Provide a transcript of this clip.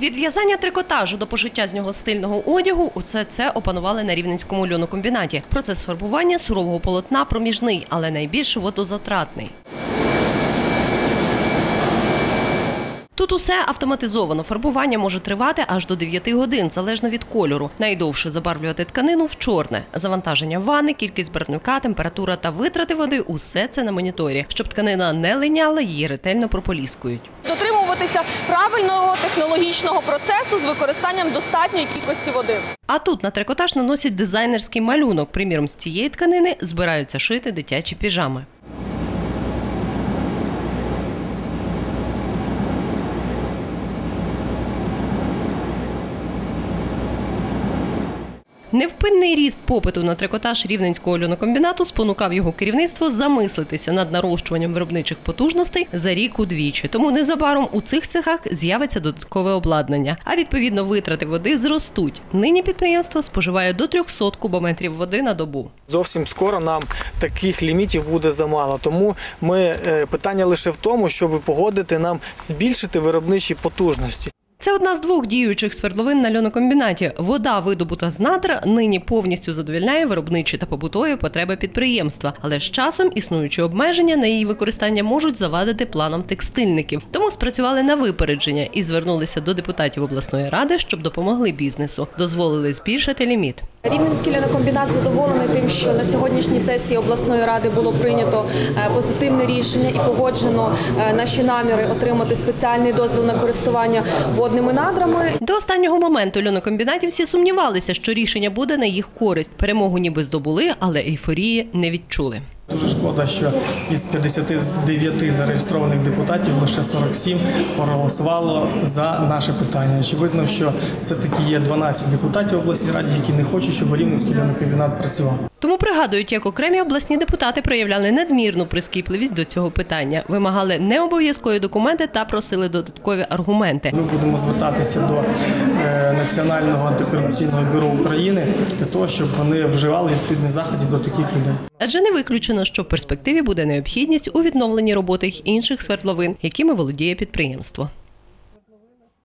Від в'язання трикотажу до пошиття з нього стильного одягу усе це опанували на рівненському льонокомбінаті. Процес фарбування сурового полотна проміжний, але найбільш водозатратний. Тут усе автоматизовано. Фарбування може тривати аж до 9 годин, залежно від кольору. Найдовше забарвлювати тканину в чорне. Завантаження ванни, кількість барвника, температура та витрати води усе це на моніторі. Щоб тканина не линяла, її ретельно прополіскують. дотримуватися правильного технологічного процесу з використанням достатньої кількості води. А тут на трикотаж наносять дизайнерський малюнок. Приміром, з цієї тканини збираються шити дитячі піжами. Невпинний ріст попиту на трикотаж рівненського льонокомбінату спонукав його керівництво замислитися над нарощуванням виробничих потужностей за рік удвічі. Тому незабаром у цих цехах з'явиться додаткове обладнання, а відповідно витрати води зростуть. Нині підприємство споживає до 300 кубометрів води на добу. Зовсім скоро нам таких лімітів буде замало. Тому ми е, питання лише в тому, щоб погодити нам збільшити виробничі потужності. Це одна з двох діючих свердловин на льонокомбінаті. Вода, видобута з надр, нині повністю задовільняє виробничі та побутові потреби підприємства. Але з часом існуючі обмеження на її використання можуть завадити планам текстильників. Тому спрацювали на випередження і звернулися до депутатів обласної ради, щоб допомогли бізнесу. Дозволили збільшити ліміт. Рівненський льонокомбінат задоволений тим, що на сьогоднішній сесії обласної ради було прийнято е, позитивне рішення і погоджено е, наші наміри отримати спеціальний дозвіл на користування водними надрами. До останнього моменту льонокомбінатівці сумнівалися, що рішення буде на їх користь. Перемогу ніби здобули, але ейфорії не відчули. Дуже шкода, що із 59 зареєстрованих депутатів лише 47 проголосувало за наше питання. Очевидно, що все-таки є 12 депутатів в обласній раді, які не хочуть, щоб Рівненський льонокомбінат працював. Тому пригадують, як окремі обласні депутати проявляли надмірну прискіпливість до цього питання, вимагали необов'язкові документи та просили додаткові аргументи. Ми будемо звертатися до Національного антикорупційного бюро України для того, щоб вони вживали відповідні заходів до таких людей. Адже не виключено, що в перспективі буде необхідність у відновленні роботи інших свердловин, якими володіє підприємство.